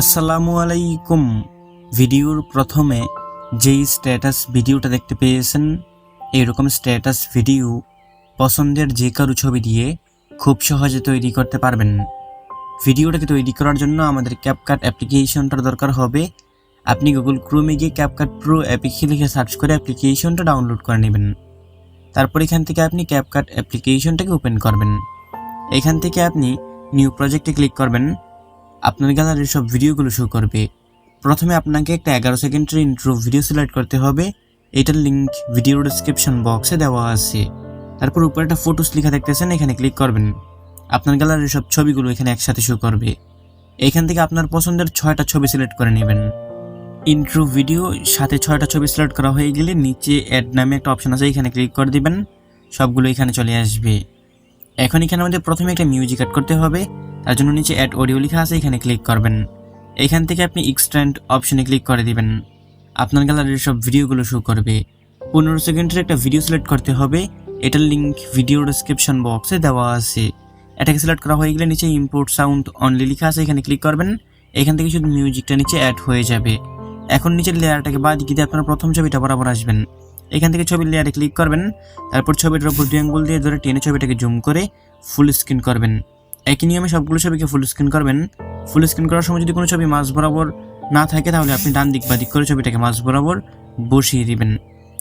আসসালামু আলাইকুম। ভিডিওর প্রথমে যেই স্ট্যাটাস ভিডিওটা দেখতে পেয়েছেন, এরকম স্ট্যাটাস ভিডিও পছন্দের যে কারও ছবি দিয়ে খুব সহজে তৈরি করতে পারবেন। ভিডিওটাকে তৈরি করার জন্য আমাদের ক্যাপকাট অ্যাপ্লিকেশনটার দরকার হবে। আপনি গুগল ক্রোমে গিয়ে ক্যাপকাট প্রো অ্যাপে লিখে সার্চ করে অ্যাপ্লিকেশনটা ডাউনলোড করে নেবেন। তারপর এখান থেকে আপনি ক্যাপকাট অ্যাপ্লিকেশনটাকে ওপেন করবেন। এখান থেকে আপনি নিউ প্রজেক্টে ক্লিক করবেন। আপনার গ্যালারির সব ভিডিওগুলো শো করবে। প্রথমে আপনাকে একটা এগারো সেকেন্ডের ইন্ট্রো ভিডিও সিলেক্ট করতে হবে। এটার লিঙ্ক ভিডিও ডিসক্রিপশন বক্সে দেওয়া আছে। তারপর উপরে একটা ফটোস লেখা দেখতেছেন, এখানে ক্লিক করবেন। আপনার গ্যালারির সব ছবিগুলো এখানে একসাথে শো করবে। এখান থেকে আপনার পছন্দের ছয়টা ছবি সিলেক্ট করে নেবেন। ইন্ট্রো ভিডিও সাথে ছয়টা ছবি সিলেক্ট করা হয়ে গেলে নিচে অ্যাড নামে একটা অপশন আছে, এখানে ক্লিক করে দিবেন। সবগুলো এখানে চলে আসবে। এখন এখানে আমাদের প্রথমে একটা মিউজিক অ্যাড করতে হবে। তার জন্য নিচে অ্যাড অডিও লেখা আছে, এখানে ক্লিক করবেন। এখান থেকে আপনি এক্সট্যান্ড অপশনে ক্লিক করে দিবেন। আপনার গ্যালারির সব ভিডিওগুলো শো করবে। পনেরো সেকেন্ডের একটা ভিডিও সিলেক্ট করতে হবে। এটার লিঙ্ক ভিডিও ডিসক্রিপশন বক্সে দেওয়া আছে। এটাকে সিলেক্ট করা হয়ে গেলে নিচে ইম্পোর্ট সাউন্ড অনলি লেখা আছে, এখানে ক্লিক করবেন। এখান থেকে শুধু মিউজিকটা নিচে অ্যাড হয়ে যাবে। এখন নিচের লেয়ারটাকে বাদ দিকে দিয়ে আপনার প্রথম ছবিটা বরাবর আসবেন। এখান থেকে ছবির লেয়ারে ক্লিক করবেন, তারপর ছবিটার উপর দুই আঙ্গুল দিয়ে ধরে টেনে ছবিটাকে জুম করে ফুল স্ক্রিন করবেন। একই নিয়মে সবগুলো ছবিকে ফুল স্ক্রিন করবেন। ফুল স্ক্রিন করার সময় যদি কোনো ছবি মাঝ বরাবর না থাকে, তাহলে আপনি ডান দিক বা দিক করে ছবিটাকে মাঝ বরাবর বসিয়ে দিবেন।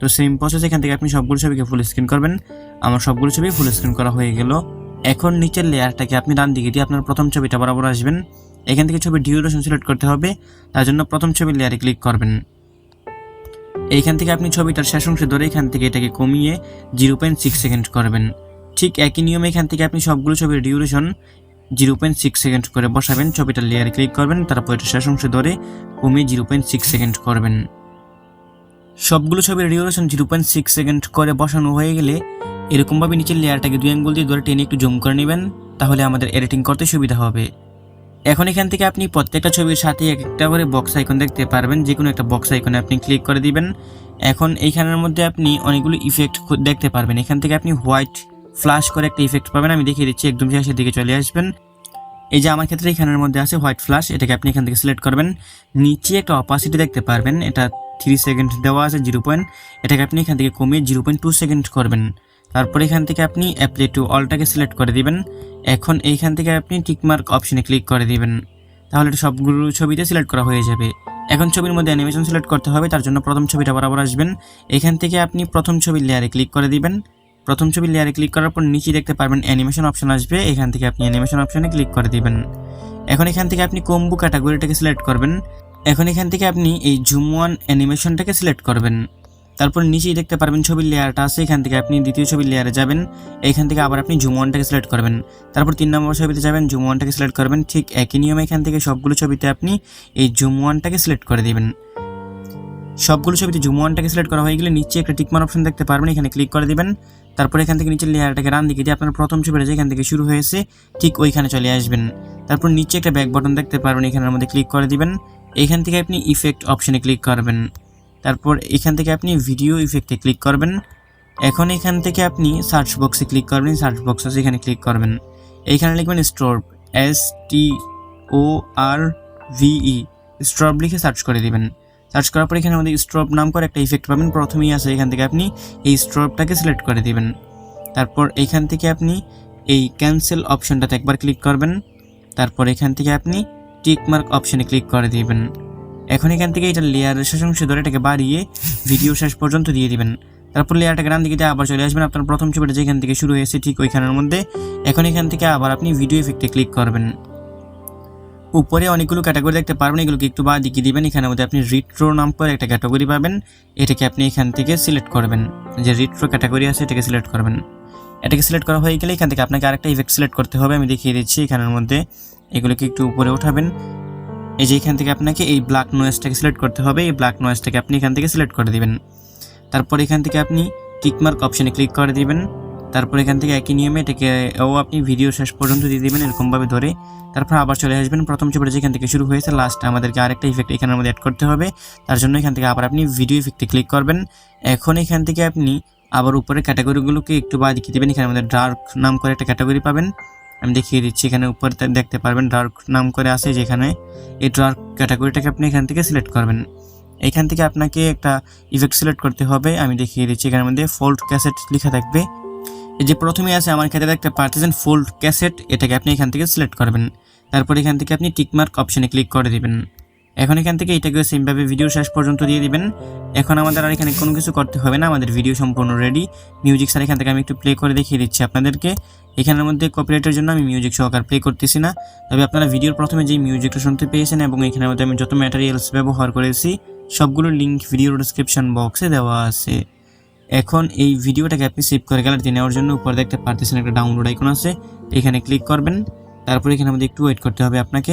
তো সেম প্রসেস এখান থেকে আপনি সবগুলো ছবিকে ফুল স্ক্রিন করবেন। আমার সবগুলো ছবি ফুল স্ক্রিন করা হয়ে গেল। এখন নিচের লেয়ারটাকে আপনি ডান দিকে দিয়ে আপনার প্রথম ছবিটা বরাবর আসবেন। এখান থেকে ছবির ডিউরেশন সিলেক্ট করতে হবে। তার জন্য প্রথম ছবির লেয়ারে ক্লিক করবেন। এইখান থেকে আপনি ছবিটার শেষ অংশে ধরে এখান থেকে এটাকে কমিয়ে জিরো পয়েন্ট সিক্স সেকেন্ড করবেন। ঠিক একই নিয়মে এখান থেকে আপনি সবগুলো ছবির duration zero point six second করে বসাবেন। ছবিটার লেয়ারে ক্লিক করবেন, তারপর এটা শেষ অংশে ধরে কমিয়ে জিরো পয়েন্ট সিক্স সেকেন্ড করবেন। সবগুলো ছবির duration zero point six second করে বসানো হয়ে গেলে এরকমভাবে নিচের লেয়ারটাকে দুই আঙ্গুল দিয়ে ধরে টেনে একটু জুম করে নেবেন, তাহলে আমাদের এডিটিং করতে সুবিধা হবে। এখন এখান থেকে আপনি প্রত্যেকটা ছবির সাথে এক একটা করে বক্স আইকন দেখতে পারবেন। যে কোনো একটা বক্স আইকনে আপনি ক্লিক করে দিবেন। এখন এইখানের মধ্যে আপনি অনেকগুলো ইফেক্ট দেখতে পারবেন। এখান থেকে আপনি হোয়াইট ফ্লাশ করে একটা ইফেক্ট পাবেন। আমি দেখিয়ে দিচ্ছি, একদম শেষের দিকে চলে আসবেন। এই যে আমার ক্ষেত্রে এখানের মধ্যে আছে হোয়াইট ফ্লাশ এটাকে আপনি এখান থেকে সিলেক্ট করবেন। নিচে একটা অপাসিটি দেখতে পারবেন। এটা থ্রি সেকেন্ড দেওয়া আছে জিরো পয়েন্ট এটাকে আপনি এখান থেকে কমিয়ে জিরো পয়েন্ট টু সেকেন্ড করবেন। তারপর এখান থেকে আপনি অ্যাপ্লাই টু অলটাকে সিলেক্ট করে দিবেন। এখন এইখান থেকে আপনি টিকমার্ক অপশনে ক্লিক করে দিবেন। তাহলে এটা সবগুলো ছবিতে সিলেক্ট করা হয়ে যাবে। এখন ছবির মধ্যে অ্যানিমেশন সিলেক্ট করতে হবে, তার জন্য প্রথম ছবিটা বরাবর আসবেন। এখান থেকে আপনি প্রথম ছবির লেয়ারে ক্লিক করে দিবেন। প্রথম ছবির লেয়ারে ক্লিক করার পর নিচে দেখতে পারবেন অ্যানিমেশন অপশন আসবে। এখান থেকে আপনি অ্যানিমেশন অপশনে ক্লিক করে দিবেন। এখন এখান থেকে আপনি কম্বু ক্যাটাগরিটাকে সিলেক্ট করবেন। এখন এখান থেকে আপনি এই জুম ওয়ান অ্যানিমেশনটাকে সিলেক্ট করবেন। তারপর নিচেই দেখতে পারবেন ছবির লেয়ারটা আছে এখান থেকে আপনি দ্বিতীয় ছবির লেয়ারে যাবেন, এখান থেকে আবার আপনি জুম ওয়ানটাকে সিলেক্ট করবেন। তারপর তিন নম্বর ছবিতে যাবেন জুম ওয়ানটাকে সিলেক্ট করবেন, ঠিক একই নিয়মে এখান থেকে সবগুলো ছবিতে আপনি এই জুম ওয়ানটাকে সিলেক্ট করে দিবেন। সবগুলো ছবিতে জুম ওয়ানটাকে সিলেক্ট করা হয়ে গেলে নিচে একটা টিকমার অপশন দেখতে পারবেন, এখানে ক্লিক করে দেবেন। তারপর এখান থেকে নিচের লেয়ারটাকে রান দিকে দিয়ে আপনার প্রথম ছবিটা যেখান থেকে শুরু হয়েছে, ঠিক ওইখানে চলে আসবেন। তারপর নিচে একটা ব্যাক বাটন দেখতে পারবেন, এখানের মধ্যে ক্লিক করে দিবেন। এখান থেকে আপনি ইফেক্ট অপশনে ক্লিক করবেন। তারপর এখান থেকে আপনি ভিডিও ইফেক্টে ক্লিক করবেন। এখন এখান থেকে আপনি সার্চ বক্সে ক্লিক করবেন সার্চ বক্স আছে, এখানে ক্লিক করবেন। এইখানে লিখবেন স্ট্রব এস টি ও আর ভিই স্ট্রব লিখে সার্চ করে দিবেন। সার্চ করার পর এখানে আমাদের স্ট্রব নাম করে একটা ইফেক্ট পাবেন। প্রথমেই আছে এখান থেকে আপনি এই স্ট্রবটাকে সিলেক্ট করে দিবেন। তারপর এখান থেকে আপনি এই ক্যান্সেল অপশনটাতে একবার ক্লিক করবেন। তারপর এখান থেকে আপনি টিক মার্ক অপশনে ক্লিক করে দিবেন। এখন এখান থেকে এটা লেয়ারের শেষ অংশে ধরে এটাকে বাড়িয়ে ভিডিও শেষ পর্যন্ত দিয়ে দিবেন। তারপর লেয়ারটাকে ডান দিকে আবার চলে আসবেন। আপনার প্রথম ছবিটা যেখান থেকে শুরু হয়েছে ঠিক ওইখানের মধ্যে। এখন এখান থেকে আবার আপনি ভিডিও ইফেক্টে ক্লিক করবেন। উপরে অনেকগুলো ক্যাটাগরি দেখতে পারবেন। এগুলোকে একটু বা দিকে দিবেন। এখানের মধ্যে আপনি রিট্রো নাম করে একটা ক্যাটাগরি পাবেন। এটাকে আপনি এখান থেকে সিলেক্ট করবেন। যে রিট্রো ক্যাটাগরি আছে, এটাকে সিলেক্ট করবেন। এটাকে সিলেক্ট করা হয়ে গেলে এখান থেকে আপনাকে আরেকটা ইফেক্ট সিলেক্ট করতে হবে। আমি দেখিয়ে দিচ্ছি এখানের মধ্যে। এগুলোকে একটু উপরে উঠাবেন এই যে এখান থেকে আপনাকে এই ব্ল্যাক নয়েজটাকে সিলেক্ট করতে হবে, এই ব্ল্যাক নয়েজটাকে আপনি এখান থেকে সিলেক্ট করে দিবেন। তারপর এখান থেকে আপনি টিকমার্ক অপশনে ক্লিক করে দিবেন। তারপর এখান থেকে একই নিয়মে এটাকে ও আপনি ভিডিও শেষ পর্যন্ত দিয়ে দিবেন এরকমভাবে ধরে। তারপর আবার চলে আসবেন। প্রথম ছবিটা যেখান থেকে শুরু হয়েছে লাস্ট আমাদেরকে আরেকটা ইফেক্ট এখানের মধ্যে অ্যাড করতে হবে। তার জন্য এখান থেকে আবার আপনি ভিডিও ইফেক্টে ক্লিক করবেন। এখন এখান থেকে আপনি আবার উপরে ক্যাটাগরিগুলোকে একটু বা দেখিয়ে দেবেন। এখানের মধ্যে ডার্ক নাম করে একটা ক্যাটাগরি পাবেন। আমি দেখিয়ে দিচ্ছি, এখানে উপরে দেখতে পারবেন ডার্ক নাম করে আছে যেখানে এই ডার্ক ক্যাটাগরিটাকে আপনি এখান থেকে সিলেক্ট করবেন। এখান থেকে আপনাকে একটা ইফেক্ট সিলেক্ট করতে হবে, আমি দেখিয়ে দিচ্ছি, এখানের মধ্যে ফোল্ড ক্যাসেট লেখা থাকবে। এই যে প্রথমে আছে, আমার ক্ষেত্রে দেখতে পারতেছেন ফোল্ড ক্যাসেট এটাকে আপনি এখান থেকে সিলেক্ট করবেন। তারপর এখান থেকে আপনি টিকমার্ক অপশানে ক্লিক করে দিবেন। এখন এখান থেকে এটাকে সেমভাবে ভিডিও শেষ পর্যন্ত দিয়ে দিবেন। এখন আমাদের আর এখানে কোনো কিছু করতে হবে না, আমাদের ভিডিও সম্পূর্ণ রেডি মিউজিক স্যার এখান থেকে আমি একটু প্লে করে দেখিয়ে দিচ্ছি আপনাদেরকে। এখানের মধ্যে কপিরাইটের জন্য আমি মিউজিক সহকার প্লে করতেছি না। তবে আপনারা ভিডিওর প্রথমে যেই মিউজিকটা শুনতে পেয়েছেন এবং এখানের মধ্যে আমি যত ম্যাটেরিয়ালস ব্যবহার করেছি, সবগুলো লিঙ্ক ভিডিওর ডিসক্রিপশন বক্সে দেওয়া আছে। এখন এই ভিডিওটাকে আপনি সেভ করে গ্যালারিতে নেওয়ার জন্য উপরে দেখতে পারতেছেন একটা ডাউনলোড আইকন আছে। এখানে ক্লিক করবেন, তারপর এখানে আমাদের একটু ওয়েট করতে হবে আপনাকে।